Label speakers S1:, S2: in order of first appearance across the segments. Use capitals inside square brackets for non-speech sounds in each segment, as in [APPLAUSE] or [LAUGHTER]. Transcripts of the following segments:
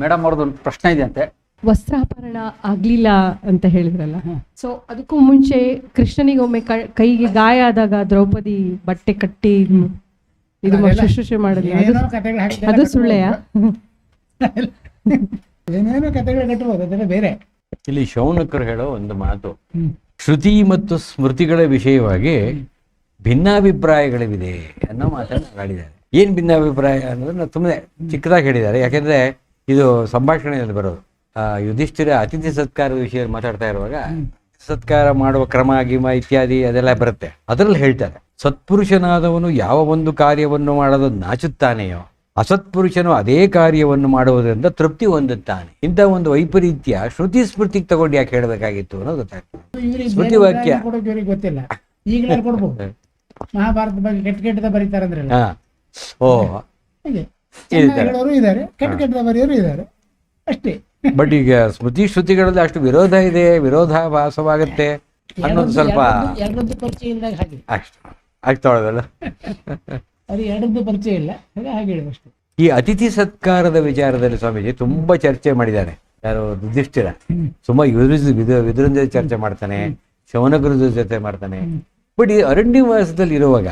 S1: Madam ಅವ್ರದ್ದು ಒಂದು ಪ್ರಶ್ನೆ ಇದೆ ಅಂತೆ.
S2: ವಸ್ತ್ರಾಪರಣ ಆಗ್ಲಿಲ್ಲ ಅಂತ ಹೇಳಿದ್ರಲ್ಲ. ಸೊ ಅದಕ್ಕೂ ಮುಂಚೆ ಕೃಷ್ಣನಿಗೊಮ್ಮೆ ಒಮ್ಮೆ ಕೈಗೆ ಗಾಯ ಆದಾಗ ದ್ರೌಪದಿ ಬಟ್ಟೆ ಕಟ್ಟಿ ಇದು ಶುಶ್ರೂಷೆ ಮಾಡಿದ್ರು ಅದು
S3: ಸುಳ್ಳೆಯ ಕಥೆಗಳು
S2: ಅದು
S3: ಕಟ್ಬೋದು.
S2: ಸುಳ್ಳೆಯಾ?
S3: ಏನೇನೋ ಕಥೆಗಳು ಬೇರೆ.
S4: ಇಲ್ಲಿ ಶೌನಕರು ಹೇಳೋ ಒಂದು ಮಾತು. ಶ್ರುತಿ ಮತ್ತು ಸ್ಮೃತಿಗಳ ವಿಷಯವಾಗಿ ಭಿನ್ನಾಭಿಪ್ರಾಯಗಳಿವೆ ಅನ್ನೋ ಮಾತನ್ನು ಆಡಿದ್ದಾರೆ. ಏನ್ ಭಿನ್ನಾಭಿಪ್ರಾಯ ಅನ್ನೋದನ್ನ ತುಂಬಾ ಚಿಕ್ಕದಾಗಿ ಹೇಳಿದ್ದಾರೆ. ಯಾಕೆಂದ್ರೆ ಇದು ಸಂಭಾಷಣೆಯಲ್ಲಿ ಬರೋದು. ಯುಧಿಷ್ಠಿರ ಅತಿಥಿ ಸತ್ಕಾರದ ವಿಷಯ ಮಾತಾಡ್ತಾ ಇರುವಾಗ ಸತ್ಕಾರ ಮಾಡುವ ಕ್ರಮ ಗಿಮ ಇತ್ಯಾದಿ ಅದೆಲ್ಲ ಬರುತ್ತೆ. ಅದರಲ್ಲಿ ಹೇಳ್ತಾರೆ ಸತ್ಪುರುಷನಾದವನು ಯಾವ ಒಂದು ಕಾರ್ಯವನ್ನು ಮಾಡಲು ನಾಚುತ್ತಾನೆಯೋ ಅಸತ್ಪುರುಷನು ಅದೇ ಕಾರ್ಯವನ್ನು ಮಾಡುವುದರಿಂದ ತೃಪ್ತಿ ಹೊಂದುತ್ತಾನೆ. ಇಂಥ ಒಂದು ವೈಪರೀತ್ಯ ಶ್ರುತಿ ಸ್ಮೃತಿಗೆ ತಗೊಂಡು ಯಾಕೆ ಹೇಳಬೇಕಾಗಿತ್ತು ಅನ್ನೋದು ಗೊತ್ತಾಗ್ತದೆ. ಸ್ಮೃತಿ ವಾಕ್ಯ.
S3: ಗೊತ್ತಿಲ್ಲ. [LAUGHS] ಮಹಾಭಾರತ ಬಗ್ಗೆ ಕೆಟ್ಟ ಕೆಟ್ಟದ
S4: ಓ
S3: ಹೇಳೋರು ಇದ್ದಾರೆ ಕೆಟ್ಟ ಕೆಟ್ಟದ ಬರೆಯೋರು ಇದ್ದಾರೆ. ಅಷ್ಟೇ.
S4: ಬಟ್ ಈಗ ಸ್ಮೃತಿ ಶ್ರುತಿಗಳಲ್ಲಿ ಅಷ್ಟು ವಿರೋಧ ಇದೆ ವಿರೋಧಾಭಾಸವಾಗುತ್ತೆ ಅನ್ನೋದು ಸ್ವಲ್ಪ
S3: ಎರಡದ್ದು- ಪರಿಚಯ ಇಲ್ಲದಾಗ ಹಾಗೆ.
S4: ಅಷ್ಟು. ಆಗ್ತಾಳದಲ್ಲ [LAUGHS]
S3: ಅದು ಎರಡದ್ದು ಪರಿಚಯ ಇಲ್ಲ. ಹಾಗೆ ಹೇಳುವ ಅಷ್ಟೇ.
S4: ಈ ಅತಿಥಿ ಸತ್ಕಾರದ ವಿಚಾರದಲ್ಲಿ ಸ್ವಾಮೀಜಿ ತುಂಬಾ ಚರ್ಚೆ ಮಾಡಿದ್ದಾರೆ. ಯಾರು ಯುಧಿಷ್ಠಿರ. ತುಂಬಾ ವಿದುರಂಜ ಚರ್ಚೆ ಮಾಡ್ತಾನೆ ಶವನಗುರು ಜೊತೆ ಮಾಡ್ತಾನೆ. ಬಟ್ ಈ ಅರಣ್ಯವಾಸದಲ್ಲಿ ಇರುವಾಗ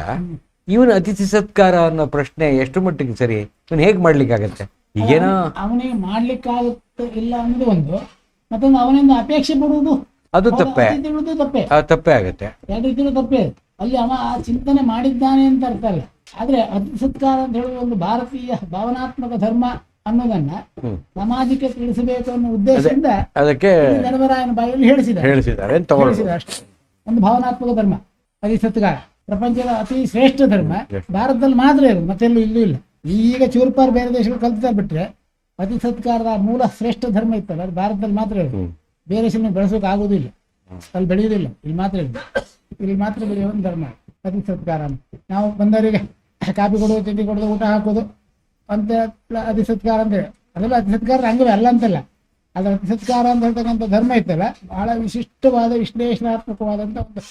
S4: ಇವನ ಅತಿಥಿ ಸತ್ಕಾರ ಅನ್ನೋ ಪ್ರಶ್ನೆ ಎಷ್ಟು ಮಟ್ಟಿಗೆ ಸರಿ? ಇವನ್ ಹೇಗ್ ಮಾಡ್ಲಿಕ್ಕಾಗತ್ತೆ? ಈಗೇನೋ
S3: ಅವನಿಗೆ ಮಾಡ್ಲಿಕ್ಕಾಗುತ್ತೆ ಇಲ್ಲ ಅನ್ನೋದು ಒಂದು. ಮತ್ತೊಂದು ಅವನಿಂದ ಅಪೇಕ್ಷೆ ಪಡುವುದು.
S4: ಅದು ತಪ್ಪೆ.
S3: ತಪ್ಪೆ.
S4: ತಪ್ಪೇ ಆಗತ್ತೆ.
S3: ಎರಡು ರೀತಿಯಲ್ಲೂ ತಪ್ಪೇ. ಅಲ್ಲಿ ಅವ ಆ ಚಿಂತನೆ ಮಾಡಿದ್ದಾನೆ ಅಂತ ಅರ್ಥ ಅಲ್ಲ. ಆದ್ರೆ ಅತಿಥಿ ಸತ್ಕಾರ ಅಂತ ಹೇಳುವ ಒಂದು ಭಾರತೀಯ ಭಾವನಾತ್ಮಕ ಧರ್ಮ ಅನ್ನೋದನ್ನ. ಸಮಾಜಕ್ಕೆ ತಿಳಿಸಬೇಕು ಅನ್ನೋ ಉದ್ದೇಶದಿಂದ
S4: ಅದಕ್ಕೆ
S3: ಧರ್ಮರಾಯನ ಬಾಯಲ್ಲಿ ಹೇಳಿಸಿದ
S4: ಹೇಳಿಸಿದ್ದಾರೆ
S3: ಅಷ್ಟೇ. ಒಂದು ಭಾವನಾತ್ಮಕ ಧರ್ಮ. ಅತಿ ಸತ್ಕಾರ ಪ್ರಪಂಚದ ಅತಿ ಶ್ರೇಷ್ಠ ಧರ್ಮ ಭಾರತದಲ್ಲಿ ಮಾತ್ರ ಇರೋದು ಮತ್ತೆಲ್ಲೂ ಇಲ್ಲೂ ಇಲ್ಲ. ಈಗ ಚೂರ್ಪಾರ್ ಬೇರೆ ದೇಶಗಳು ಕಲ್ತಾ ಬಿಟ್ರೆ ಅತಿ ಸತ್ಕಾರದ ಮೂಲ ಶ್ರೇಷ್ಠ ಧರ್ಮ ಇತ್ತಲ್ಲ ಅದು ಭಾರತದಲ್ಲಿ ಮಾತ್ರ ಇರೋದು. ಬೇರೆ ದೇಶದಲ್ಲಿ ಬೆಳೆಸೋಕೆ ಆಗೋದಿಲ್ಲ. ಅಲ್ಲಿ ಬೆಳೆಯುವುದಿಲ್ಲ ಇಲ್ಲಿ ಮಾತ್ರ ಇರೋದು. ಇಲ್ಲಿ ಮಾತ್ರ ಬೆಳೆಯುವ ಒಂದು ಧರ್ಮ ಅತಿ ಸತ್ಕಾರ ನಾವು ಬಂದವರಿಗೆ ಕಾಫಿ ಕೊಡೋದು ತಿಂಡಿ ಕೊಡೋದು ಊಟ ಹಾಕೋದು ಅಂತ ಅತಿ ಸತ್ಕಾರ ಅಂತ ಹೇಳಿ. ಅದೆಲ್ಲ ಅತಿ ಸತ್ಕಾರ ಹಂಗವೇ ಅಲ್ಲ ಅಂತಲ್ಲ. ಅದರ ಅತಿ ಸತ್ಕಾರ ಅಂತ ಹೇಳ್ತಕ್ಕಂಥ ಧರ್ಮ ಇತ್ತಲ್ಲ ಬಹಳ ವಿಶಿಷ್ಟವಾದ ವಿಶ್ಲೇಷಣಾತ್ಮಕವಾದಂಥ ಒಂದು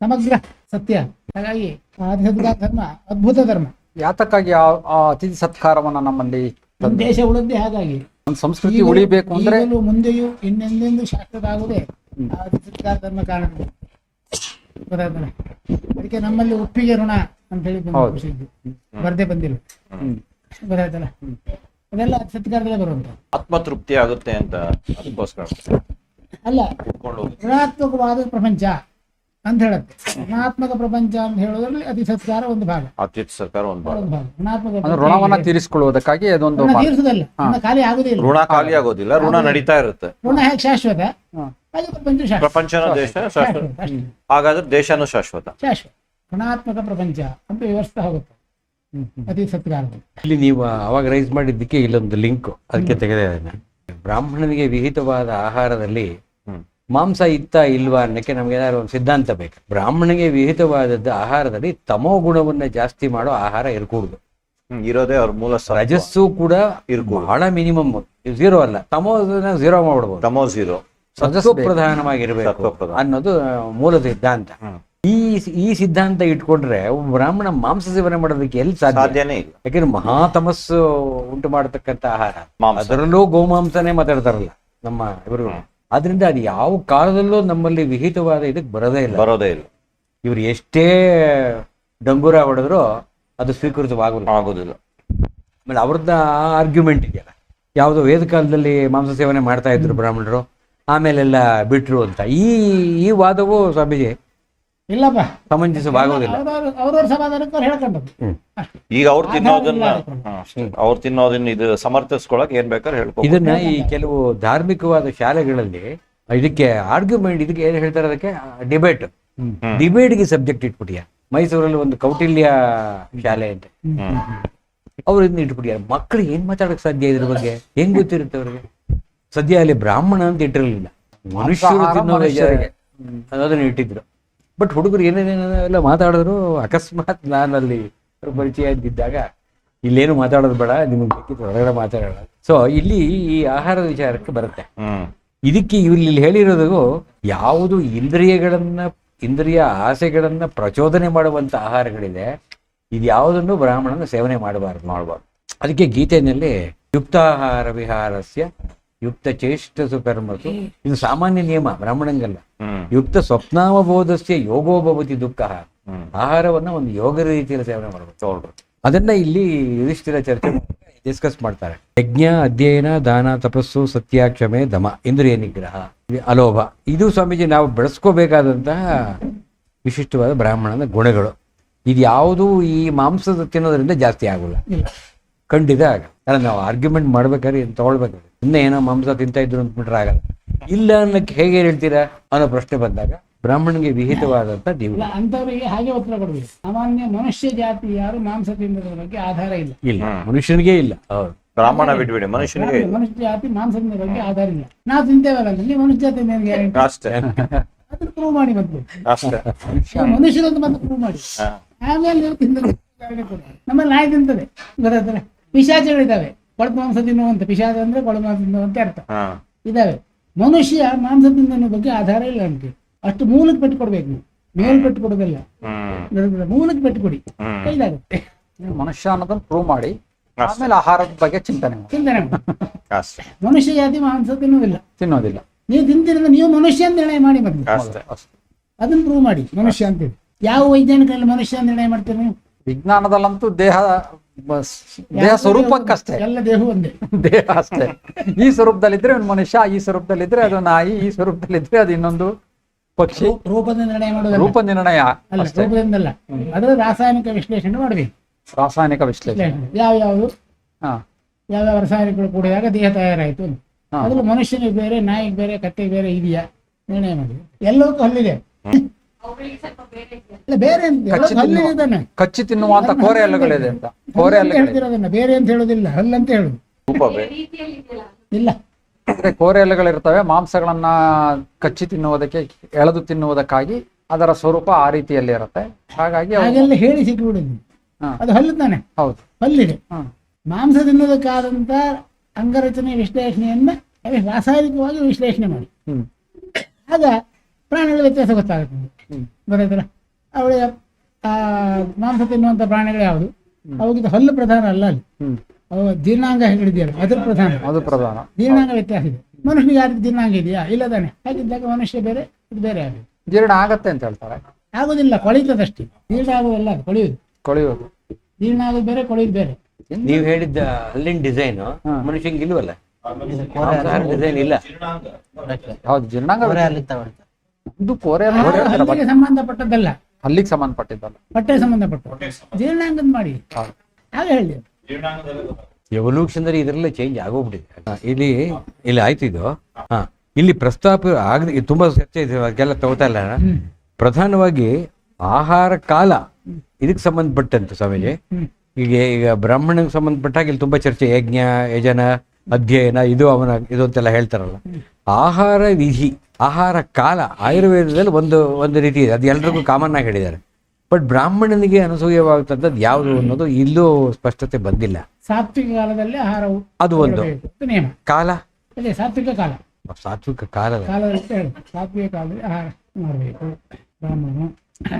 S3: ಸಮಗ್ರ ಸತ್ಯ. ಹಾಗಾಗಿ ಆ ಧರ್ಮ ಅದ್ಭುತ ಧರ್ಮ.
S1: ಯಾತಕ್ಕಾಗಿ ಆ ಆ ಅತಿಥಿ ಸತ್ಕಾರವನ್ನ ನಮ್ಮಲ್ಲಿ
S3: ನಮ್ಮ ದೇಶ ಉಳಿದೇ ಹಾಗಾಗಿ.
S1: ಒಂದು ಸಂಸ್ಕೃತಿ
S3: ಈಗಲೂ-
S1: ಉಳಿಬೇಕು ಅಂದ್ರೆ?
S3: ಈಗಲೂ ಮುಂದೆಯೂ ಇನ್ನೆಂದೆಂದು ಶಾಶ್ವತ ಆಗುದೇ ಆ ಸತ್ಕಾರ ಧರ್ಮ ಕಾರಣ. ಗೊತ್ತಾಯ್ತಲ್ಲ ಅದಕ್ಕೆ ನಮ್ಮಲ್ಲಿ ಒಪ್ಪಿಗೆ ಋಣ ಅಂತ ಹೇಳಿ ಬಂದು
S1: ಹೌದು.
S3: ಖುಷಿದ್ದು ಬರ್ದೇ ಬಂದಿಲ್ಲ.
S1: ಹ್ಮ್.
S3: ಗೊತ್ತಾಯ್ತಲ್ಲ ಅದೆಲ್ಲ ಅತಿ ಸತ್ಕಾರದಲ್ಲೇ ಬರುವಂತ.
S5: ಆತ್ಮತೃಪ್ತಿ ಆಗುತ್ತೆ ಅಂತ ಅದಕ್ಕೋಸ್ಕರ.
S3: ಅಲ್ಲ ಋಣಾತ್ಮಕವಾದ ಪ್ರಪಂಚ. ಅಂತ ಹೇಳುತ್ತೆ. ಋಣಾತ್ಮಕ ಪ್ರಪಂಚ ಅಂತ ಹೇಳೋದ್ರಲ್ಲಿ ಅತಿ ಸತ್ಕಾರ ಒಂದು ಭಾಗ.
S5: ಅತಿ ಸರ್ಕಾರ ಒಂದು ಭಾಗ.
S3: ಒಂದು ಭಾಗ. ಋಣಾತ್ಮಕ
S1: ಅಂದ್ರೆ
S3: ಪ್ರಪಂಚ
S1: ಋಣವನ್ನ? ತೀರಿಸಿಕೊಳ್ಳುವುದಕ್ಕಾಗಿ ಅದೊಂದು
S3: ಋಣ
S1: ಮಾರ್ಗ.
S3: ತೀರಿಸುದಲ್ಲ ಋಣ ಖಾಲಿ ಆಗುದಿಲ್ಲ
S5: ಋಣ ಖಾಲಿ ಆಗೋದಿಲ್ಲ ಋಣ ನಡೀತಾ ಇರುತ್ತೆ.
S3: ಋಣ ಹೇಗೆ ಶಾಶ್ವತ. ಹಾಗೆ ಪ್ರಪಂಚ ಶಾಶ್ವತ.
S5: ಪ್ರಪಂಚನ ದೇಶ ಶಾಶ್ವತ
S3: ಶಾಶ್ವತ. ಅಷ್ಟೇ.
S5: ಹಾಗಾದ್ರೆ ದೇಶನೂ ಶಾಶ್ವತ.
S3: ಶಾಶ್ವತ. ಋಣಾತ್ಮಕ ಪ್ರಪಂಚ ಅಂತ ವ್ಯವಸ್ಥೆ ಹೋಗುತ್ತೆ ಅತಿ ಸತ್ಕಾರದಲ್ಲಿ
S4: ಇಲ್ಲಿ ನೀವು ಅವಾಗ ರೈಸ್ ಮಾಡಿದ್ದಕ್ಕೆ ಇಲ್ಲೊಂದು ಲಿಂಕ್ ಅದಕ್ಕೆ ತೆಗೆದ ಬ್ರಾಹ್ಮಣನಿಗೆ ವಿಹಿತವಾದ ಆಹಾರದಲ್ಲಿ. ಮಾಂಸ ಇತ್ತ ಇಲ್ವಾ ಅನ್ನಕ್ಕೆ ನಮ್ಗೆ ಏನಾದ್ರು ಒಂದು ಸಿದ್ಧಾಂತ ಬೇಕು. ಬ್ರಾಹ್ಮಣಿಗೆ ವಿಹಿತವಾದದ್ದು ಆಹಾರದಲ್ಲಿ ತಮೋ ಗುಣವನ್ನ ಜಾಸ್ತಿ ಮಾಡೋ ಆಹಾರ ಇರಕೂಡುದು.
S5: ಇರೋದೇ ಅವ್ರ ಮೂಲ.
S4: ರಜಸ್ಸು ಕೂಡ. ಬಹಳ ಮಿನಿಮಮ್ ಝೀರೋ ಅಲ್ಲ ತಮೋ ಝೀರೋ ಮಾಡ್ಬೋದು.
S5: ತಮೋ ಝೀರೋ.
S4: ಸತ್ವ ಪ್ರಧಾನವಾಗಿರ್ಬೇಕು ಅನ್ನೋದು ಮೂಲ ಸಿದ್ಧಾಂತ. ಈ ಈ ಸಿದ್ಧಾಂತ ಇಟ್ಕೊಂಡ್ರೆ ಬ್ರಾಹ್ಮಣ ಮಾಂಸ ಸೇವನೆ ಮಾಡೋದಕ್ಕೆ ಎಲ್ಲಿ ಸಾಧ್ಯ?
S5: ಸಾಧ್ಯನೇ ಇಲ್ಲ.
S4: ಯಾಕಂದ್ರೆ ಮಹಾ ತಮಸ್ಸು ಉಂಟು ಮಾಡತಕ್ಕಂತ ಆಹಾರ. ಅದರಲ್ಲೂ ಗೋಮಾಂಸನೇ ಮಾತಾಡ್ತಾರಲ್ಲ ನಮ್ಮ ಇವರು. ಆದ್ರಿಂದ ಅದು ಯಾವ ಕಾಲದಲ್ಲೂ ನಮ್ಮಲ್ಲಿ ವಿಹಿತವಾದ ಇದಕ್ಕೆ ಬರೋದೇ ಇಲ್ಲ.
S5: ಬರೋದೇ ಇಲ್ಲ.
S4: ಇವ್ರು ಎಷ್ಟೇ ಡಂಗೂರ ಹೊಡೆದ್ರು ಅದು ಸ್ವೀಕೃತವಾಗಲ್ಲ
S5: ಆಗೋದಿಲ್ಲ.
S4: ಆಮೇಲೆ ಅವ್ರದ್ದ ಆರ್ಗ್ಯುಮೆಂಟ್ ಇದೆಯಲ್ಲ ಯಾವುದೋ ವೇದ ಕಾಲದಲ್ಲಿ ಮಾಂಸ ಸೇವನೆ ಮಾಡ್ತಾ ಇದ್ರು ಬ್ರಾಹ್ಮಣರು ಆಮೇಲೆಲ್ಲ ಬಿಟ್ರು ಅಂತ. ಈ ಈ ವಾದವು ಸ್ವಾಮೀಜಿ
S3: ಇಲ್ಲಪ್ಪ.
S4: ಸಮಂಜಸವಾಗೋದಿಲ್ಲ
S3: ಅವ್ರವ್ರ ಅವ್ರವ್ರ ಸಮಾಧಾನಕ್ಕೆ ಅವ್ರು
S4: ಹೇಳ್ಕೊಂಡು
S5: ಈಗ ಅವ್ರು ತಿನ್ನೋದನ್ನ ಅವ್ರು ತಿನ್ನೋದನ್ನ ಇದು ಸಮರ್ಥಿಸ್ಕೊಳಕ್ ಏನ್ ಬೇಕಾದ್ರೆ ಹೇಳ್ಕೊ
S4: ಇದನ್ನ ಈ ಕೆಲವು ಧಾರ್ಮಿಕವಾದ ಶಾಲೆಗಳಲ್ಲಿ ಇದಕ್ಕೆ ಆರ್ಗ್ಯುಮೆಂಟ್ ಇದಕ್ಕೆ ಏನ್ ಹೇಳ್ತಾರೆ ಅದಕ್ಕೆ? ಡಿಬೇಟ್ ಡಿಬೇಟ್ಗೆ ಸಬ್ಜೆಕ್ಟ್ ಇಟ್ಬಿಟ್ಟಿಯ ಮೈಸೂರಲ್ಲಿ ಒಂದು ಕೌಟಿಲ್ಯ ಶಾಲೆ ಅಂತ ಅವ್ರು ಇದನ್ನ ಇಟ್ಬಿಟ್ಟಿಯ ಮಕ್ಕಳು ಏನ್ ಮಾತಾಡಕ್ ಸಾಧ್ಯ ಇದ್ರ ಬಗ್ಗೆ? ಹೆಂಗ್ ಗೊತ್ತಿರುತ್ತೆ ಅವ್ರಿಗೆ? ಸದ್ಯ ಅಲ್ಲಿ ಬ್ರಾಹ್ಮಣ ಅಂತ ಇಟ್ಟಿರಲಿಲ್ಲ. ಮನುಷ್ಯರು ತಿನ್ನೋ. ಅದನ್ನ ಇಟ್ಟಿದ್ರು. ಬಟ್ ಹುಡುಗರು ಏನೇನೇನೆಲ್ಲ ಮಾತಾಡಿದ್ರು ಅಕಸ್ಮಾತ್ ನಾನಲ್ಲಿ ಪರಿಚಯ ಇದ್ದಿದ್ದಾಗ ಇಲ್ಲೇನು ಮಾತಾಡೋದು ಬೇಡ ನಿಮಗೆ ಬೇಕಿತ್ತು ಹೊರಗಡೆ ಮಾತಾಡೋಣ. ಸೊ ಇಲ್ಲಿ ಈ ಆಹಾರದ ವಿಚಾರಕ್ಕೆ ಬರುತ್ತೆ. ಇದಕ್ಕೆ ಇಲ್ಲಿ ಇಲ್ಲಿ ಹೇಳಿರೋದು ಯಾವುದು ಇಂದ್ರಿಯಗಳನ್ನ ಇಂದ್ರಿಯ ಆಸೆಗಳನ್ನ ಪ್ರಚೋದನೆ ಮಾಡುವಂತ ಆಹಾರಗಳಿದೆ ಇದು ಯಾವುದನ್ನು ಬ್ರಾಹ್ಮಣನ ಸೇವನೆ ಮಾಡಬಾರ್ದು ಮಾಡಬಾರ್ದು. ಅದಕ್ಕೆ ಗೀತೆಯಲ್ಲಿ ಯುಕ್ತಾಹಾರ ವಿಹಾರಸ್ಯ ಯುಕ್ತ ಚೇಷ್ಟ ಸುಕರ್ಮಸು. ಇದು ಸಾಮಾನ್ಯ ನಿಯಮ ಬ್ರಾಹ್ಮಣಂಗಲ್ಲ.
S5: ಹ್ಮ್.
S4: ಯುಕ್ತ ಸ್ವಪ್ನಾವಬೋಧಸ್ಯ ಯೋಗೋಭವತಿ ದುಃಖ. ಆಹಾರವನ್ನ ಒಂದು ಯೋಗ ರೀತಿಯಲ್ಲಿ ಸೇವನೆ ಮಾಡಬೇಕು. ಅದನ್ನ ಇಲ್ಲಿ ಯುಧಿಷ್ಠಿರ ಚರ್ಚೆ [COUGHS] ಡಿಸ್ಕಸ್ ಮಾಡ್ತಾರೆ. ಯಜ್ಞ ಅಧ್ಯಯನ ದಾನ ತಪಸ್ಸು ಸತ್ಯ ಕ್ಷಮೆ ದಮ ಇಂದ್ರಿಯ ನಿಗ್ರಹ ಅಲೋಭ. ಇದು ಸ್ವಾಮೀಜಿ ನಾವು ಬೆಳೆಸ್ಕೋಬೇಕಾದಂತಹ ವಿಶಿಷ್ಟವಾದ ಬ್ರಾಹ್ಮಣನ ಗುಣಗಳು. ಇದು ಯಾವುದು ಈ ಮಾಂಸದ ತಿನ್ನೋದ್ರಿಂದ ಜಾಸ್ತಿ ಆಗೋಲ್ಲ.
S3: ಇಲ್ಲ
S4: ಆಗ ಅಲ್ಲ ನಾವು ಆರ್ಗ್ಯುಮೆಂಟ್ ಮಾಡ್ಬೇಕಾದ್ರೆ ಏನು ತಗೊಳ್ಬೇಕಾದ್ರೆ ಸುಮ್ಮನೆ ಏನೋ ಮಾಂಸ ತಿಂತ ಇದ್ರು ಅಂದ್ಬಿಟ್ರೆ ಆಗಲ್ಲ. ಇಲ್ಲ ಅನ್ನಕ್ಕೆ ಹೇಗೆ ಹೇಳ್ತೀರಾ ಅನ್ನೋ ಪ್ರಶ್ನೆ ಬಂದಾಗ ಬ್ರಾಹ್ಮಣನಿಗೆ
S3: ವಿಹಿತವಾದಂತ
S4: ದೇವಿ
S3: ಅಂತವರಿಗೆ ಹಾಗೆ ಉತ್ತರ ಕೊಡಬೇಕು. ಸಾಮಾನ್ಯ ಮನುಷ್ಯ ಜಾತಿ ಯಾರು ಮಾಂಸ ತಿನ್ನೋದ್ರ ಬಗ್ಗೆ ಆಧಾರ ಇಲ್ಲ.
S4: ಇಲ್ಲ ಮನುಷ್ಯನಿಗೆ ಇಲ್ಲ. ಹೌದು.
S5: ಬ್ರಾಹ್ಮಣ ಬಿಟ್ಬಿಡಿ ಮನುಷ್ಯನಿಗೆ
S3: ಮನುಷ್ಯ ಜಾತಿ ಮಾಂಸ ತಿನ್ನೋದ್ರ ಬಗ್ಗೆ ಆಧಾರ ಇಲ್ಲ. ನಾವು ತಿಂತೇವಲ್ಲ ಇಲ್ಲಿ ನೀವು ಮನುಷ್ಯ ಜಾತಿ ನಿಮಗೆ ಗ್ಯಾರಂಟಿ
S5: ಅಷ್ಟೇ.
S3: ಅದನ್ನ ಪ್ರೂವ್ ಮಾಡಿ ಮತ್ತೆ.
S5: ಅಷ್ಟೇ.
S3: ಮನುಷ್ಯರಂತ ಅಂತ ಮತ್ತೆ ಪ್ರೂವ್ ಮಾಡಿ. ಆಮೇಲೆ ನೀವು ತಿಂದ್ರೆ ನಮ್ಮಲ್ಲಿ ನಾಯಿ ತಿಂತದೆ. ಗೊತ್ತಾಯ್ತಲ್ಲ? ಪಿಶಾಚಗಳಿದ್ದಾವೆ. ಕೊಳತು ಮಾಂಸ ತಿನ್ನುವಂತ ಪಿಶಾಚ ಅಂದ್ರೆ ಕೊಳತು ಮಾಂಸ ತಿನ್ನುವಂತ ಅರ್ಥ. ಇದಾವೆ ಮನುಷ್ಯ ಮಾಂಸ ತಿನ್ನೋ ಬಗ್ಗೆ ಆಧಾರ ಇಲ್ಲ ಅಂತ ಅಷ್ಟು ಮೂಲಕ್ಕೆ ಪೆಟ್ಟು ಕೊಡ್ಬೇಕು ನೀವು. ಮೇಲ್ ಪೆಟ್ಟು ಕೊಡೋದಿಲ್ಲ? ಮೂಲಕ್ಕೆ ಪೆಟ್ಟು ಕೊಡಿ. ಕೈಲಾಗುತ್ತೆ.
S1: ಮನುಷ್ಯ ಅನ್ನೋದನ್ನ ಪ್ರೂವ್ ಮಾಡಿ. ಆಮೇಲೆ ಆಹಾರದ ಬಗ್ಗೆ ಚಿಂತನೆ
S3: ಚಿಂತನೆ ಮನುಷ್ಯ ಜಾತಿ ಮಾಂಸ ತಿನ್ನೋದಿಲ್ಲ
S1: ತಿನ್ನೋದಿಲ್ಲ
S3: ನೀವು ತಿಂತಿರೋದು ನೀವು ಮನುಷ್ಯ ಅಂತ ನಿರ್ಣಯ ಮಾಡಿ
S1: ಮತ್ತೆ.
S3: ಅದನ್ನ ಪ್ರೂವ್ ಮಾಡಿ. ಮನುಷ್ಯ ಅಂತೇಳಿ ಯಾವ ವೈಜ್ಞಾನಿಕರಲ್ಲಿ ಮನುಷ್ಯ ಅಂತ ನಿರ್ಣಯ ಮಾಡ್ತೀರಿ ನೀವು?
S1: ವಿಜ್ಞಾನದಲ್ಲಂತೂ ದೇಹ ದೇಹ ಸ್ವರೂಪಕ್ಕಷ್ಟೇ.
S3: ಎಲ್ಲ ದೇಹ ಒಂದೇ [LAUGHS]
S1: ದೇಹ ಅಷ್ಟೇ. ಈ ಸ್ವರೂಪದಲ್ಲಿದ್ರೆ ಒಂದು ಮನುಷ್ಯ ಈ ಸ್ವರೂಪದಲ್ಲಿ ಇದ್ರೆ ಅದು ನಾಯಿ ಈ ಸ್ವರೂಪದಲ್ಲಿ ಇದ್ರೆ ಅದು ಇನ್ನೊಂದು ಪಕ್ಷಿ.
S3: ರೂಪ ನಿರ್ಣಯ ಮಾಡೋದು
S1: ರೂಪ ನಿರ್ಣಯ
S3: ರೂಪದಿಂದಲ್ಲ. ಅದರ ರಾಸಾಯನಿಕ ವಿಶ್ಲೇಷಣೆ ಮಾಡಬೇಕು
S1: ರಾಸಾಯನಿಕ ವಿಶ್ಲೇಷಣೆ.
S3: ಯಾವ ಯಾವ್ದು?
S1: ಹಾ.
S3: ಯಾವ ರಾಸಾಯನಿಕಗಳು ಕೂಡಿದಾಗ ದೇಹ ತಯಾರಾಯಿತು? ಅದ್ರ
S1: ಹಾ.
S3: ಮನುಷ್ಯನಿಗೆ ಬೇರೆ ನಾಯಿಗೆ ಬೇರೆ ಕತ್ತೆಗೆ ಬೇರೆ ಇದೆಯಾ? ನಿರ್ಣಯ ಮಾಡಿ ಎಲ್ಲವಕ್ಕೂ ಹಲ್ಲಿದೆ. ಇಲ್ಲ ಬೇರೆ ಅಂತ
S1: ಕಚ್ಚಿ ತಿನ್ನುವಂತ ಕೋರೆ ಹಲ್ಲುಗಳಿದೆ ಅಂತ. ಕೋರೆ
S3: ಹಲ್ಲು ಅಂತ ಹೇಳ್ತಿರೋದನ್ನ ಬೇರೆ ಅಂತ ಹೇಳೋದಿಲ್ಲ ಹಲ್ಲಂತ ಹೇಳುದು.
S5: ರೂಪ ಬೇ
S3: ಇಲ್ಲ.
S1: ಅಂದ್ರೆ ಕೋರೆ ಹಲ್ಲುಗಳಿರ್ತವೆ ಮಾಂಸಗಳನ್ನ ಕಚ್ಚಿ ತಿನ್ನುವುದಕ್ಕೆ ಎಳೆದು ತಿನ್ನುವುದಕ್ಕಾಗಿ ಅದರ ಸ್ವರೂಪ ಆ ರೀತಿಯಲ್ಲಿ ಇರುತ್ತೆ. ಹಾಗಾಗಿ ಅವು-
S3: ಹಾಗೆಲ್ಲ ಹೇಳಿ ಸಿಕ್ಕಿಬಿಡುದು
S1: ಹಾ.
S3: ಅದು ಹಲ್ಲು ತಾನೆ.
S1: ಹೌದು.
S3: ಹಲ್ಲಿದೆ. ಮಾಂಸ ತಿನ್ನೋದಕ್ಕಾದಂತ ಅಂಗರಚನೆ ವಿಶ್ಲೇಷಣೆಯನ್ನ ಅದೇ ರಾಸಾಯನಿಕವಾಗಿ ವಿಶ್ಲೇಷಣೆ ಮಾಡಿ.
S1: ಹ್ಮ್.
S3: ಆಗ ಪ್ರಾಣಿಗಳ ವ್ಯತ್ಯಾಸ ಗೊತ್ತಾಗುತ್ತೆ ಗೊತ್ತಾಯ್ತಲ್ಲ ಅವಳಿಗೆ ಆ ಮಾಂಸ ತಿನ್ನುವಂತ ಪ್ರಾಣಿಗಳು ಯಾವುದು? ಅವಾಗಿದ್ದು ಹಲ್ಲು ಪ್ರಧಾನ ಅಲ್ಲ ಅಲ್ಲಿ. ಅವ ಜೀರ್ಣಾಂಗ ಹೇಳಿದೆಯಲ್ಲ ಅದ್ರ ಪ್ರಧಾನ.
S1: ಅದು ಪ್ರಧಾನ.
S3: ಜೀರ್ಣಾಂಗ ವ್ಯತ್ಯಾಸ ಇದೆ. ಮನುಷ್ಯನಿಗೆ ಯಾರು ದೀರ್ಣಾಂಗ ಇದೆಯಾ? ಇಲ್ಲ ತಾನೆ. ಹಾಗಿದ್ದಾಗ ಮನುಷ್ಯ ಬೇರೆ ಇದು ಬೇರೆ ಆಗಿದೆ.
S1: ಜೀರ್ಣ ಆಗತ್ತೆ ಅಂತ ಹೇಳ್ತಾರೆ.
S3: ಆಗೋದಿಲ್ಲ ಕೊಳಿತದಷ್ಟೇ ಜೀರ್ಣ ಆಗೋದಲ್ಲ ಅದು ಕೊಳೆಯುವುದು.
S1: ಕೊಳೆಯೋದು
S3: ಜೀರ್ಣ ಆಗೋದು ಬೇರೆ ಕೊಳೆಯುದು ಬೇರೆ.
S4: ನೀವು ಹೇಳಿದ್ದ ಹಲ್ಲಿನ ಡಿಸೈನ್ ಮನುಷ್ಯಂಗೆ ಇಲ್ವಲ್ಲ? ಡಿಸೈನ್ ಇಲ್ಲ
S1: ಹೌದು ಜೀರ್ಣಾಂಗ. ಇದು ಕೋರೆ
S3: ಸಂಬಂಧಪಟ್ಟದ್ದಲ್ಲ.
S1: ಅಲ್ಲಿಗೆ ಸಂಬಂಧಪಟ್ಟಿದ್ದಲ್ಲ.
S3: ಹೊಟ್ಟೆ ಸಂಬಂಧಪಟ್ಟ. ಜೀರ್ಣಾಂಗದ ಮಾಡಿ. ಹಾಗೆ ಹೇಳಿ?
S4: ಎವಲ್ಯೂಷನ್ ಇದರಲ್ಲೇ ಚೇಂಜ್ ಆಗೋಗ್ಬಿಟ್ಟಿದೆ. ಇಲ್ಲಿ ಇಲ್ಲಿ ಆಯ್ತು ಇದು. ಹಾ ಇಲ್ಲಿ ಪ್ರಸ್ತಾಪ ಆಗದೆ ತುಂಬಾ ಚರ್ಚೆ ಇದೆ ಅದಕ್ಕೆಲ್ಲ ತಗೋತಾ ಇಲ್ಲ. ಪ್ರಧಾನವಾಗಿ ಆಹಾರ ಕಾಲ ಇದಕ್ಕೆ ಸಂಬಂಧಪಟ್ಟಂತೆ ಸ್ವಾಮೀಜಿ. ಈಗ ಈಗ ಬ್ರಾಹ್ಮಣಗೆ ಸಂಬಂಧಪಟ್ಟಾಗ ಇಲ್ಲಿ ತುಂಬಾ ಚರ್ಚೆ ಯಜ್ಞ ಯಜನ ಅಧ್ಯಯನ ಇದು ಅವನ ಇದು ಅಂತೆಲ್ಲ ಹೇಳ್ತಾರಲ್ಲ. ಆಹಾರ ವಿಧಿ. ಆಹಾರ ಕಾಲ ಆಯುರ್ವೇದದಲ್ಲಿ ಒಂದು ಒಂದು ರೀತಿ ಇದೆ. ಅದು ಎಲ್ರಿಗೂ ಕಾಮನ್ ಆಗಿ ಹೇಳಿದ್ದಾರೆ. ಬಟ್ ಬ್ರಾಹ್ಮಣನಿಗೆ ಅನಸೂಯವಾಗ್ತದ್ದು ಯಾವುದು ಅನ್ನೋದು ಇಲ್ಲೂ ಸ್ಪಷ್ಟತೆ ಬಂದಿಲ್ಲ.
S3: ಸಾತ್ವಿಕ ಕಾಲದಲ್ಲಿ ಆಹಾರ
S4: ಅದು ಒಂದು.
S3: ನಿಯಮ.
S4: ಕಾಲ?
S3: ಅದೇ ಸಾತ್ವಿಕ ಕಾಲ.
S4: ಸಾತ್ವಿಕ ಕಾಲ
S3: ಕಾಲದಲ್ಲಿ ಸಾತ್ವಿಕ ಕಾಲದಲ್ಲಿ ಆಹಾರ ಮಾಡಬೇಕು. ಬ್ರಾಹ್ಮಣನು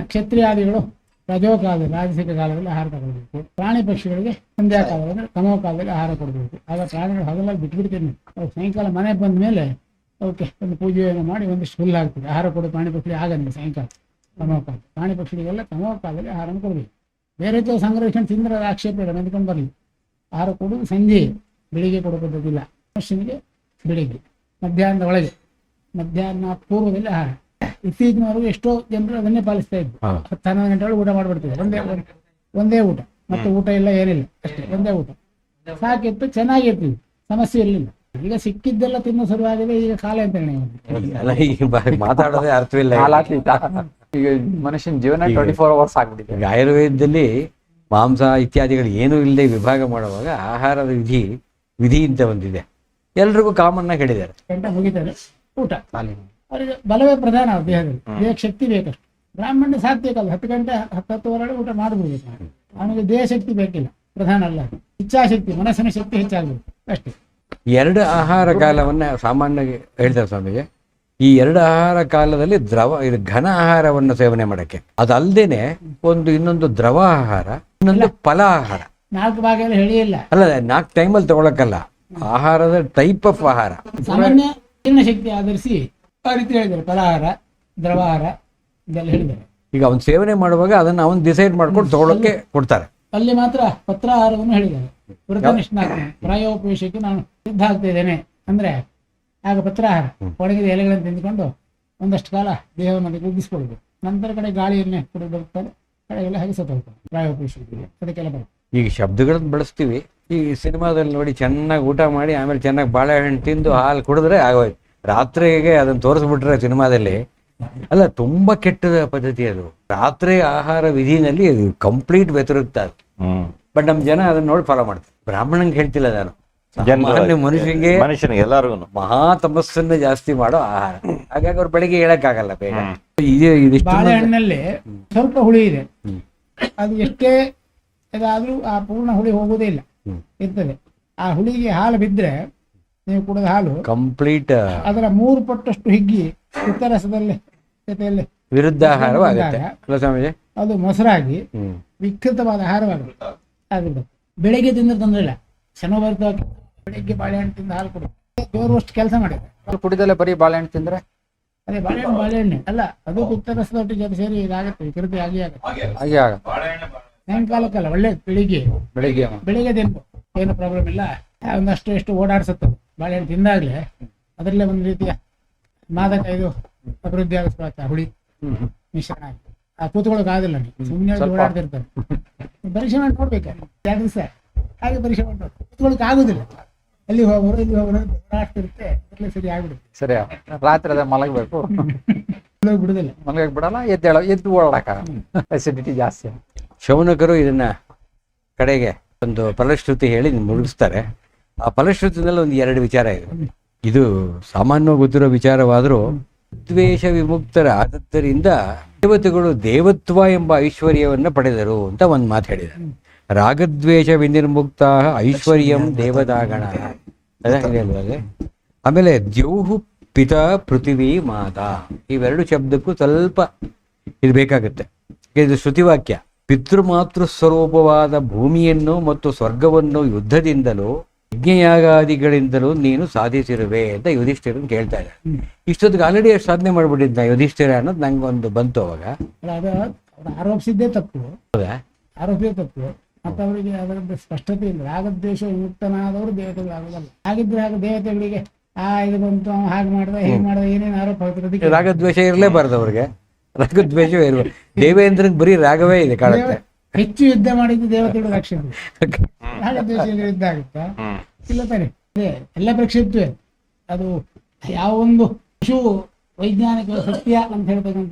S3: ಕ್ಷತ್ರಿಯಾದಿಗಳು ರಜೋ ಕಾಲದಲ್ಲಿ ರಾಜಸಿಕ ಕಾಲದಲ್ಲಿ ಆಹಾರ ತಗೊಳ್ಬೇಕು. ಪ್ರಾಣಿ ಪಕ್ಷಿಗಳಿಗೆ ಸಂಧ್ಯಾ ಕಾಲದಲ್ಲಿ ತಮೋ ಕಾಲದಲ್ಲಿ ಆಹಾರ ಕೊಡಬೇಕು. ಆಗ ಪ್ರಾಣಿಗಳು ಹಗಲಾಗಿ ಬಿಟ್ಬಿಡ್ತೀನಿ. ಸಾಯಂಕಾಲ ಮನೆ ಬಂದ ಮೇಲೆ ಅವಕ್ಕೆ ಒಂದು ಪೂಜೆಯನ್ನು ಮಾಡಿ ಒಂದಿಷ್ಟು ಹುಲ್ಲು ಹಾಕ್ತೀವಿ ಆಹಾರ ಕೊಡೋ ಪ್ರಾಣಿ ಪಕ್ಷಿ ಆಗಲ್ಲ ಸಾಯಂಕಾಲ ತಮೋಕಾಲ ಪ್ರಾಣಿ ಪಕ್ಷಿಗೆಲ್ಲ ತಮೋಕಾಲದಲ್ಲಿ ಆಹಾರವನ್ನು ಕೊಡಬೇಕು. ಬೇರೆ ಜೊತೆ ಸಂಗ್ರಹಿಸ್ಕೊಂಡು ತಿಂದ್ರೆ ಅದು ಆಕ್ಷೇಪ ಇಲ್ಲ ನೆನ್ಕೊಂಡು ಬರಲಿ. ಆಹಾರ ಕೊಡೋದು ಸಂಜೆ ಬೆಳಿಗ್ಗೆ ಕೊಡೋ ಪದ್ಧತಿಲ್ಲ ಮನುಷ್ಯನಿಗೆ ಬೆಳಿಗ್ಗೆ ಮಧ್ಯಾಹ್ನದ ಒಳಗೆ ಮಧ್ಯಾಹ್ನ ಪೂರ್ವದಲ್ಲಿ ಆಹಾರ. ಇತ್ತೀಚಿನವರೆಗೂ ಎಷ್ಟೋ ಜನರು ಅದನ್ನೇ ಪಾಲಿಸ್ತಾ ಇದ್ರು. ಹತ್ತು ಹನ್ನೊಂದು ಗಂಟೆ ಒಳಗೆ ಊಟ ಮಾಡಿಬಿಡ್ತೀವಿ ಒಂದೇ ಒಂದೇ ಊಟ. ಮತ್ತೆ ಊಟ ಇಲ್ಲ ಏನಿಲ್ಲ. ಅಷ್ಟೇ ಒಂದೇ ಊಟ. ಸಾಕಿತ್ತು ಚೆನ್ನಾಗಿರ್ತೀವಿ. ಸಮಸ್ಯೆ ಇರಲಿಲ್ಲ. ಈಗ ಸಿಕ್ಕಿದ್ದೆಲ್ಲ ತಿನ್ನೋ ಶುರುವಾಗಿದೆ ಈಗ ಕಾಲ ಅಂತ ಹೇಳಿ?
S4: ಅಲ್ಲ ಈ ಮಾತಾಡೋದೇ ಅರ್ಥವಿಲ್ಲ
S1: ಈಗ. ಮನುಷ್ಯನ ಜೀವನ ಟ್ವೆಂಟಿ ಫೋರ್ ಅವರ್ಸ್ ಆಗ್ಬಿಟ್ಟಿದೆ.
S4: ಈಗ ಆಯುರ್ವೇದದಲ್ಲಿ ಮಾಂಸ ಇತ್ಯಾದಿಗಳು ಏನೂ ಇಲ್ಲದೆ ವಿಭಾಗ ಮಾಡುವಾಗ ಆಹಾರದ ವಿಧಿ ವಿಧಿ ಅಂತ ಒಂದಿದೆ ಎಲ್ರಿಗೂ ಕಾಮನ್ ಆಗಿ ಹೇಳಿದ್ದಾರೆ.
S3: ಗಂಟೆ ಮುಗಿತಾರೆ ಊಟ. ಅವರಿಗೆ ಬಲವೇ ಪ್ರಧಾನ ದೇಹ ದೇಹದಲ್ಲಿ ದೇಹಕ್ಕೆ ಶಕ್ತಿ ಬೇಕಷ್ಟು. ಬ್ರಾಹ್ಮಣ ಸಾತ್ವಿಕಲ್ಲ ಹತ್ತು ಗಂಟೆ ಹತ್ತು ಹತ್ತುವರೆ ಊಟ ಮಾಡಬಹುದು ಅವನಿಗೆ ದೇಹ ಶಕ್ತಿ ಬೇಕಿಲ್ಲ. ಪ್ರಧಾನ ಅಲ್ಲ. ಇಚ್ಛಾಶಕ್ತಿ ಮನಸ್ಸಿನ ಶಕ್ತಿ ಹೆಚ್ಚಾಗಬೇಕು ಅಷ್ಟೇ.
S4: ಎರಡು ಆಹಾರ ಕಾಲವನ್ನ ಸಾಮಾನ್ಯವಾಗಿ ಹೇಳ್ತಾರೆ ಸ್ವಾಮಿಗೆ. ಈ ಎರಡು ಆಹಾರ ಕಾಲದಲ್ಲಿ ದ್ರವ ಇದು ಘನ ಆಹಾರವನ್ನು ಸೇವನೆ ಮಾಡಕ್ಕೆ. ಅದಲ್ದೇನೆ ಒಂದು ಇನ್ನೊಂದು ದ್ರವ ಆಹಾರ ಇನ್ನೊಂದು ಫಲ ಆಹಾರ.
S3: ನಾಲ್ಕು ಭಾಗ ಹೇಳಿಲ್ಲ
S4: ಅಲ್ಲ ನಾಲ್ಕು ಟೈಮಲ್ಲಿ ತಗೊಳಕ್ಕಲ್ಲ. ಆಹಾರದ ಟೈಪ್ ಆಫ್ ಆಹಾರ.
S3: ಸಾಮಾನ್ಯ ಜೀರ್ಣ ಶಕ್ತಿ ಆಧರಿಸಿ ಆ ರೀತಿ ಹೇಳಿದ್ದಾರೆ. ಫಲಾಹಾರ ದ್ರವಾಹಾರ ಇದೆಲ್ಲ ಹೇಳಿದ್ದಾರೆ.
S4: ಈಗ ಅವ್ನು ಸೇವನೆ ಮಾಡುವಾಗ ಅದನ್ನ ಅವನು ಡಿಸೈಡ್ ಮಾಡ್ಕೊಂಡು ತಗೊಳಕ್ಕೆ ಕೊಡ್ತಾರೆ.
S3: ಅಲ್ಲಿ ಮಾತ್ರ ಪತ್ರಾಹಾರವನ್ನು ಹೇಳಿದ್ದಾರೆ. ವೃತನಿಷ್ಠನಾಥ ಪ್ರಾಯೋಪವೇಶಕ್ಕೆ ನಾನು ಸಿದ್ಧ ಆಗ್ತಾ ಇದ್ದೇನೆ. ಅಂದ್ರೆ ಆಗ ಪತ್ರ ಒಣಗಿದ ಎಲೆಗಳನ್ನು ತಿಂದುಕೊಂಡು ಒಂದಷ್ಟು ಕಾಲ ದೇಹವನ್ನು ಅದಕ್ಕೆ ಉಗ್ಗಿಸ್ಕೊಳ್ಬೇಕು ನಂತರ ಕಡೆ ಗಾಳಿಯನ್ನೇ ಕೂಡ ಬರುತ್ತಾರೆ ಕಡೆಗೆಲ್ಲ ಹಾಗೆ ಸತ್ತೋಗ್ತಾರೆ ಪ್ರಾಯೋಪವೇಶಕ್ಕೆ. ಅದಕ್ಕೆಲ್ಲ ಬರುತ್ತೆ.
S4: ಈಗ ಶಬ್ದಗಳನ್ನು ಬಳಸ್ತೀವಿ. ಈ ಸಿನಿಮಾದಲ್ಲಿ ನೋಡಿ ಚೆನ್ನಾಗಿ ಊಟ ಮಾಡಿ ಆಮೇಲೆ ಚೆನ್ನಾಗಿ ಬಾಳೆಹಣ್ಣು ತಿಂದು ಹಾಲು ಕುಡಿದ್ರೆ ಆಗೋಯ್ತು. ರಾತ್ರಿಗೆ ಅದನ್ನು ತೋರಿಸ್ಬಿಟ್ರೆ ಸಿನಿಮಾದಲ್ಲಿ ಅಲ್ಲ ತುಂಬಾ ಕೆಟ್ಟದ ಪದ್ಧತಿ ಅದು. ರಾತ್ರಿ ಆಹಾರ ವಿಧಿನಲ್ಲಿ ಕಂಪ್ಲೀಟ್ ವ್ಯತಿರಿಕ್ತ ಅದು.
S5: ಹ್ಮ್.
S4: ಬಟ್ ನಮ್ಮ ಜನ ಅದನ್ನ ನೋಡಿ ಫಾಲೋ ಮಾಡ್ತಾರೆ. ಬ್ರಾಹ್ಮಣಂಗೆ ಹೇಳ್ತಿಲ್ಲ ನಾನು. ಸಾಮಾನ್ಯ ಮನುಷ್ಯನಿಗೆ
S5: ಮನುಷ್ಯನಿಗೆ ಎಲ್ಲರಿಗೂ
S4: ಮಹಾ ತಮಸ್ಸನ್ನ ಜಾಸ್ತಿ ಮಾಡೋ ಆಹಾರ. ಹಾಗಾಗಿ ಅವ್ರು ಬೆಳಿಗ್ಗೆ ಹೇಳಕ್ಕಾಗಲ್ಲ ಬೇಗ. ಇದೆ ಇದಿಷ್ಟು
S3: ಬಾಳೆಹಣ್ಣಲ್ಲಿ ಸ್ವಲ್ಪ ಹುಳಿ ಇದೆ. ಅದು ಎಷ್ಟೇ ಇದಾದ್ರೂ ಆ ಪೂರ್ಣ ಹುಳಿ ಹೋಗುವುದೇ ಇಲ್ಲ. ಇರ್ತದೆ. ಆ ಹುಳಿಗೆ ಹಾಲು ಬಿದ್ರೆ ನೀವು ಕುಡಿದ ಹಾಲು
S4: ಕಂಪ್ಲೀಟ್
S3: ಅದರ ಮೂರು ಪಟ್ಟಷ್ಟು ಹಿಗ್ಗಿ ಉತ್ತರಸದಲ್ಲಿ ಜೊತೆಯಲ್ಲಿ
S4: ವಿರುದ್ಧ ಆಹಾರವಾಗುತ್ತೆ.
S3: ಅದು ಮೊಸರಾಗಿ ವಿಕೃತವಾದ ಆಹಾರವಾಗುತ್ತೆ. ಆಗಿಬಿಡುತ್ತೆ ಬೆಳಿಗ್ಗೆ ತಿಂದ್ರೆ ತೊಂದರೆ ಇಲ್ಲ. ಶನೋ ಬರ್ತಾ ಬೆಳಿಗ್ಗೆ ಬಾಳೆಹಣ್ಣು ತಿಂದು ಹಾಲು ಕೊಡು ಜೋರುವಷ್ಟು ಕೆಲಸ
S1: ಮಾಡಿ ಕುಡಿದಲ್ಲೇ ಬರೀ ಬಾಳೆಹಣ್ಣು ತಿಂದ್ರೆ?
S3: ಅದೇ ಬಾಳೆಹಣ್ಣು ಬಾಳೆಹಣ್ಣೆ. ಅಲ್ಲ ಅದು ಪಿತ್ತರಸದೊಟ್ಟಿಗೆ ಜೊತೆ ಸೇರಿ ಇದಾಗುತ್ತೆ ವಿಕೃತಿ ಆಗಿ ಆಗುತ್ತೆ.
S1: ಹಾಗೆ ಆಗತ್ತೆ.
S3: ಸಾಯಂಕಾಲಕ್ಕಲ್ಲ ಒಳ್ಳೇದು ಬೆಳಿಗ್ಗೆ.
S1: ಬೆಳಿಗ್ಗೆ.
S3: ಬೆಳಿಗ್ಗೆ ತಿನ್ಬು. ಏನು ಪ್ರಾಬ್ಲಮ್ ಇಲ್ಲ. ಒಂದಷ್ಟು ಎಷ್ಟು ಓಡಾಡಿಸುತ್ತೆ ಬಾಳೆಹಣ್ಣು ತಿಂದಾಗಲೇ ಅದರಲ್ಲೇ ಒಂದು ರೀತಿಯ ಮಾದಕ ಇದು ಅಭಿವೃದ್ಧಿ ಆಗುತ್ತೆ ಹುಳಿ ಮಿಶ್ರಣ ಆಗಿ ಕೂತ್ಕೊಳ್ಳೋಕೆ ಆಗಿಲ್ಲ ಸುಮ್ಮನೆ ಓಡಾಡ್ತಿರ್ತಾರೆ ಪರೀಕ್ಷೆ ಮಾಡಿ ನೋಡ್ಬೇಕು ಎರಡು ದಿವಸ. ಹಾಗೆ ಪರೀಕ್ಷೆ ಮಾಡಿ ನೋಡಿ ಕೂತ್ಕೊಳ್ಳೋಕೆ ಆಗುದಿಲ್ಲ. ಅಲ್ಲಿ ಹೋಗೋರು ಇಲ್ಲಿ ಹೋಗೋರು ಓಡಾಡ್ತಿರುತ್ತೆ ಅದರಲ್ಲೇ ಸರಿ ಆಗ್ಬಿಡುತ್ತೆ.
S1: ಸರಿ ರಾತ್ರಿ ಅದೇ ಮಲಗಬೇಕು.
S3: ಬಿಡುದಿಲ್ಲ.
S1: ಮಲಗಕ್ ಬಿಡಲ್ಲ ಎದ್ದೇಳ ಎದ್ದು ಓಡಾಡಕ ಅಸಿಡಿಟಿ ಜಾಸ್ತಿ.
S4: ಶೌನಕರು ಇದನ್ನ ಕಡೆಗೆ ಒಂದು ಫಲಶ್ರುತಿ ಹೇಳಿ ಮುಗಿಸ್ತಾರೆ. ಆ ಫಲಶ್ರುತಿನಲ್ಲಿ ಒಂದು ಎರಡು ವಿಚಾರ ಇದೆ. ಇದು ಸಾಮಾನ್ಯವಾಗಿ ಗೊತ್ತಿರೋ ವಿಚಾರವಾದರೂ ದ್ವೇಷ ವಿಮುಕ್ತರ ಆದದ್ದರಿಂದ ದೇವತೆಗಳು ದೇವತ್ವ ಎಂಬ ಐಶ್ವರ್ಯವನ್ನ ಪಡೆದರು ಅಂತ ಒಂದು ಮಾತು ಹೇಳಿದ್ದಾರೆ ರಾಗದ್ವೇಷ ವಿನಿರ್ಮುಕ್ತ ಐಶ್ವರ್ಯಂ ದೇವದಾಗಣ. ಆಮೇಲೆ ದ್ಯೌಹು ಪಿತ ಪೃಥಿವಿ ಮಾತಾ. ಇವೆರಡು ಶಬ್ದಕ್ಕೂ ಸ್ವಲ್ಪ ಇದು ಬೇಕಾಗುತ್ತೆ. ಇದು ಶ್ರುತಿವಾಕ್ಯ. ಪಿತೃಮಾತೃ ಸ್ವರೂಪವಾದ ಭೂಮಿಯನ್ನು ಮತ್ತು ಸ್ವರ್ಗವನ್ನು ಯುದ್ಧದಿಂದಲೂ ಯಜ್ಞಯಾಗಾದಿಗಳಿಂದಲೂ ನೀನು ಸಾಧಿಸಿರುವೆ ಅಂತ ಯುಧಿಷ್ಠಿರನ್ ಕೇಳ್ತಾ ಇದ್ದಾರೆ ಇಷ್ಟೊತ್ತಿಗೆ ಆಲ್ರೆಡಿ ಅಷ್ಟು ಸಾಧನೆ ಮಾಡ್ಬಿಟ್ಟಿದ್ದ ಯುಧಿಷ್ಠಿರ ಅನ್ನೋದು ನಂಗೆ ಒಂದು ಬಂತು ಅವಾಗ.
S3: ಆರೋಪಿಸಿದ್ದೇ ತಪ್ಪು.
S4: ಹೌದಾ?
S3: ಆರೋಪಿಯೇ ತಪ್ಪು. ಮತ್ತೆ ಅವರಿಗೆ ಅದರದ್ದು ಸ್ಪಷ್ಟತೆ ಇಲ್ಲ. ರಾಗದ್ವೇಷ ಯುಕ್ತನಾದವರು ದೇವತೆಗಳಾಗೋದಲ್ಲ ಹಾಗಿದ್ರೆ ಹಾಗೆ ದೇವತೆಗಳಿಗೆ ಆ ಇದು ಬಂತು ಅವ ಹಾಗೆ ಮಾಡ್ದ ಹೀಗೆ ಮಾಡ್ದ ಏನೇನು ಆರೋಪ
S4: ರಾಗದ್ವೇಷ ಇರಲೇಬಾರ್ದು ಅವ್ರಿಗೆ. ರಾಗದ್ವೇಷವೇ ಇರಬೇಕು ದೇವೇಂದ್ರನ್ ಬರೀ ರಾಗವೇ ಇದೆ ಕಾಣುತ್ತೆ
S3: ಹೆಚ್ಚು ಯುದ್ಧ ಮಾಡಿದ್ದು ದೇವತೆಗಳು ರಕ್ಷಣೆ ದೇಶದಲ್ಲಿ ಯುದ್ಧ ಆಗುತ್ತಾ? ಇಲ್ಲ ತಾನೆ. ಅದೇ ಎಲ್ಲ ಪರೀಕ್ಷೆ ಅದು ಯಾವ ಒಂದು ಪಶು ವೈಜ್ಞಾನಿಕ ಸತ್ಯ ಅಂತ ಹೇಳ್ತಕ್ಕಂಥ